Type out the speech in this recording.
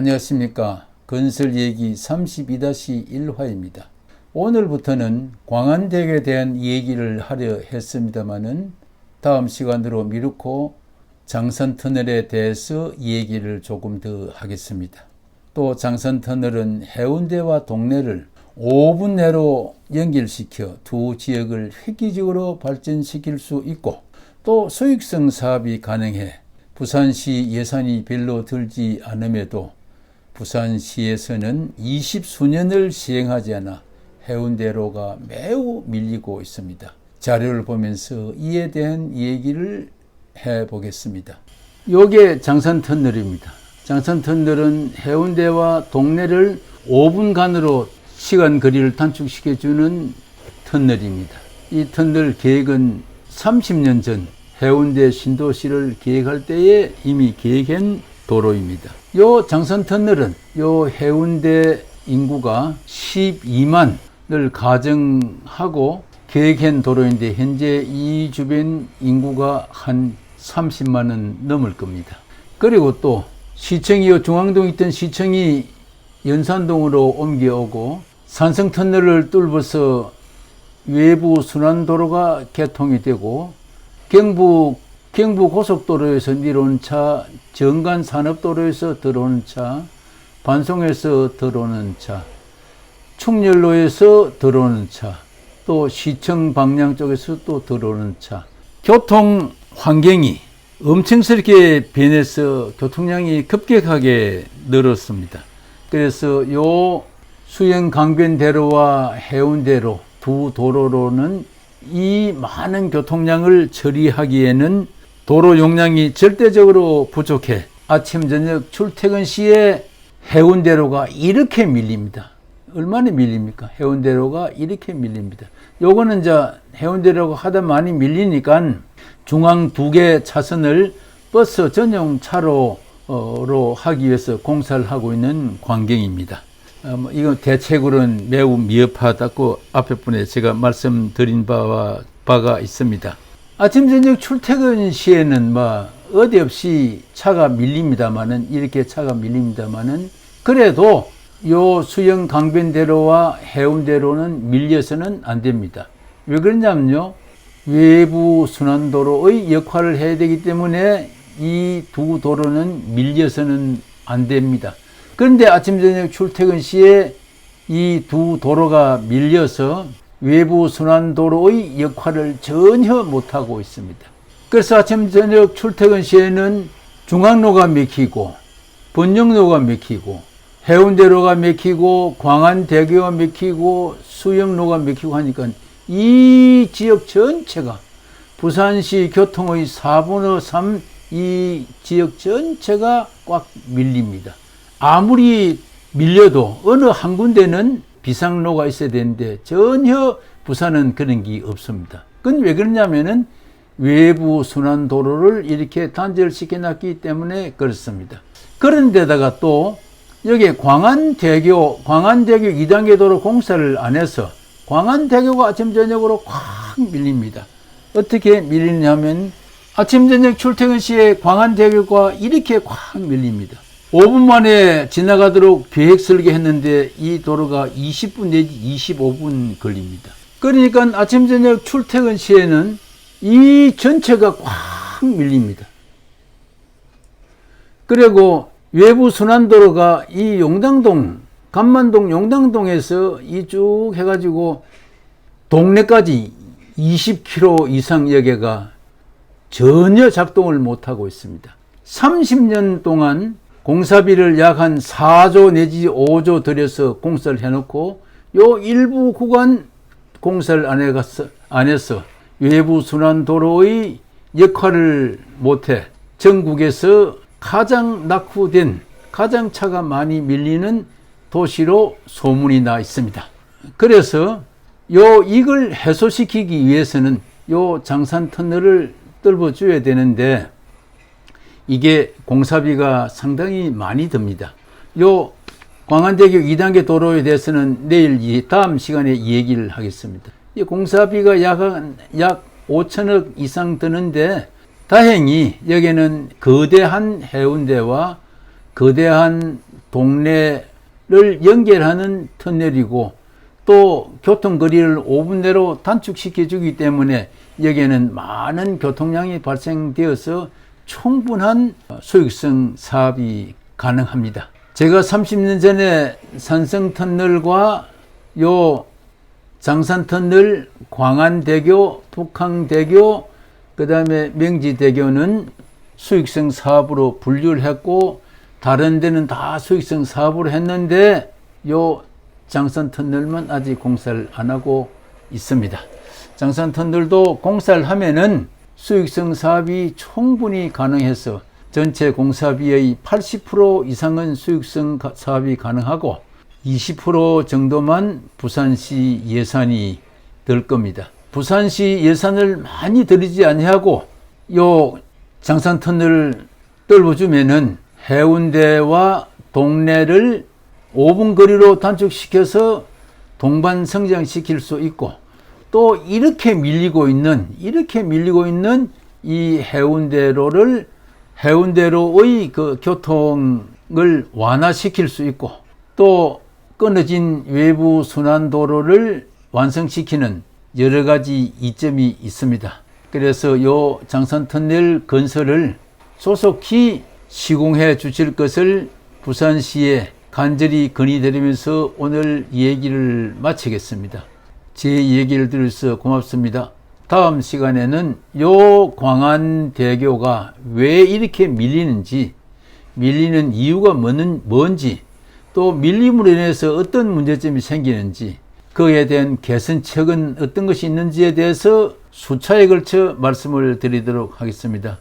안녕하십니까. 건설 얘기 32-1화입니다. 오늘부터는 광안대교에 대한 얘기를 하려 했습니다마는 다음 시간으로 미루고 장선터널에 대해서 얘기를 조금 더 하겠습니다. 또 장선터널은 해운대와 동래를 5분 내로 연결시켜 두 지역을 획기적으로 발전시킬 수 있고 또 수익성 사업이 가능해 부산시 예산이 별로 들지 않음에도 부산시에서는 20수년을 시행하지 않아 해운대로가 매우 밀리고 있습니다. 자료를 보면서 이에 대한 얘기를 해 보겠습니다. 요게 장산 터널입니다. 장산 터널은 해운대와 동래를 5분간으로 시간 거리를 단축시켜 주는 터널입니다. 이 터널 계획은 30년 전 해운대 신도시를 계획할 때에 이미 계획한 도로입니다. 요 장선 터널은 요 해운대 인구가 12만을 가정하고 계획한 도로인데 현재 이 주변 인구가 한 30만은 넘을 겁니다. 그리고 또 시청이 중앙동에 있던 시청이 연산동으로 옮겨오고 산성 터널을 뚫어서 외부 순환도로가 개통이 되고 경북 경부 고속도로에서 내려오는 차, 정간 산업도로에서 들어오는 차, 반송에서 들어오는 차, 충렬로에서 들어오는 차, 또 시청 방향 쪽에서 또 들어오는 차. 교통 환경이 엄청스럽게 변해서 교통량이 급격하게 늘었습니다. 그래서 요 수영 강변대로와 해운대로 두 도로로는 이 많은 교통량을 처리하기에는 도로 용량이 절대적으로 부족해 아침 저녁 출퇴근 시에 해운대로가 이렇게 밀립니다. 얼마나 밀립니까? 해운대로가 이렇게 밀립니다. 요거는 이제 해운대로가 하다 많이 밀리니까 중앙 두 개 차선을 버스 전용 차로로 하기 위해서 공사를 하고 있는 광경입니다. 어, 뭐 이건 대책으로는 매우 미흡하다고 앞에 분에 제가 말씀드린 바와 바가 있습니다. 아침 저녁 출퇴근 시에는 뭐 어디 없이 차가 밀립니다만은 이렇게 차가 밀립니다만은 그래도 요 수영 강변대로와 해운대로는 밀려서는 안 됩니다. 왜 그러냐면요. 외부 순환도로의 역할을 해야 되기 때문에 이 두 도로는 밀려서는 안 됩니다. 그런데 아침 저녁 출퇴근 시에 이 두 도로가 밀려서 외부 순환도로의 역할을 전혀 못하고 있습니다. 그래서 아침 저녁 출퇴근 시에는 중앙로가 막히고 번영로가 막히고 해운대로가 막히고 광안대교가 막히고 수영로가 막히고 하니까 이 지역 전체가 부산시 교통의 4분의 3 이 지역 전체가 꽉 밀립니다. 아무리 밀려도 어느 한 군데는 비상로가 있어야 되는데 전혀 부산은 그런 게 없습니다. 그건 왜 그러냐면은 외부 순환 도로를 이렇게 단절 시켜 놨기 때문에 그렇습니다. 그런데다가 또 여기 광안대교, 광안대교 2단계 도로 공사를 안 해서 광안대교가 아침, 저녁으로 꽉 밀립니다. 어떻게 밀리냐면 아침, 저녁 출퇴근 시에 광안대교가 이렇게 꽉 밀립니다. 5분 만에 지나가도록 계획 설계했는데 이 도로가 20분 내지 25분 걸립니다. 그러니까 아침, 저녁 출퇴근 시에는 이 전체가 꽉 밀립니다. 그리고 외부 순환도로가 이 용당동, 간만동 용당동에서 이 쭉 해가지고 동네까지 20km 이상 여개가 전혀 작동을 못하고 있습니다. 30년 동안 공사비를 약 한 4조 내지 5조 들여서 공사를 해놓고 요 일부 구간 공사를 안 해갔어, 안 해서 외부 순환 도로의 역할을 못해 전국에서 가장 낙후된 가장 차가 많이 밀리는 도시로 소문이 나 있습니다. 그래서 요 이걸 해소시키기 위해서는 요 장산 터널을 뚫어 줘야 되는데 이게 공사비가 상당히 많이 듭니다. 요 광안대교 2단계 도로에 대해서는 내일 다음 시간에 얘기를 하겠습니다. 이 공사비가 약, 약 5천억 이상 드는데 다행히 여기는 거대한 해운대와 거대한 동네를 연결하는 터널이고 또 교통거리를 5분 내로 단축시켜 주기 때문에 여기에는 많은 교통량이 발생되어서 충분한 소익성 사업이 가능합니다. 제가 30년 전에 산성터널과 요 장산터널, 광안대교, 북항대교, 그 다음에 명지대교는 수익성 사업으로 분류를 했고, 다른 데는 다 수익성 사업으로 했는데, 요 장산터널만 아직 공사를 안 하고 있습니다. 장산터널도 공사를 하면은 수익성 사업이 충분히 가능해서 전체 공사비의 80% 이상은 수익성 가- 사업이 가능하고 20% 정도만 부산시 예산이 들 겁니다. 부산시 예산을 많이 들이지 아니하고 요 장산터널을 뚫어주면은 해운대와 동네를 5분 거리로 단축시켜서 동반 성장시킬 수 있고 또 이렇게 밀리고 있는 이렇게 밀리고 있는 이 해운대로를 해운대로의 그 교통을 완화시킬 수 있고 또 끊어진 외부 순환도로를 완성시키는 여러 가지 이점이 있습니다. 그래서 요 장산터널 건설을 소속히 시공해 주실 것을 부산시에 간절히 건의드리면서 오늘 얘기를 마치겠습니다. 제 얘기를 들어서 고맙습니다. 다음 시간에는 요 광안대교가 왜 이렇게 밀리는지, 밀리는 이유가 뭔지, 또 밀림으로 인해서 어떤 문제점이 생기는지, 그에 대한 개선책은 어떤 것이 있는지에 대해서 수차에 걸쳐 말씀을 드리도록 하겠습니다.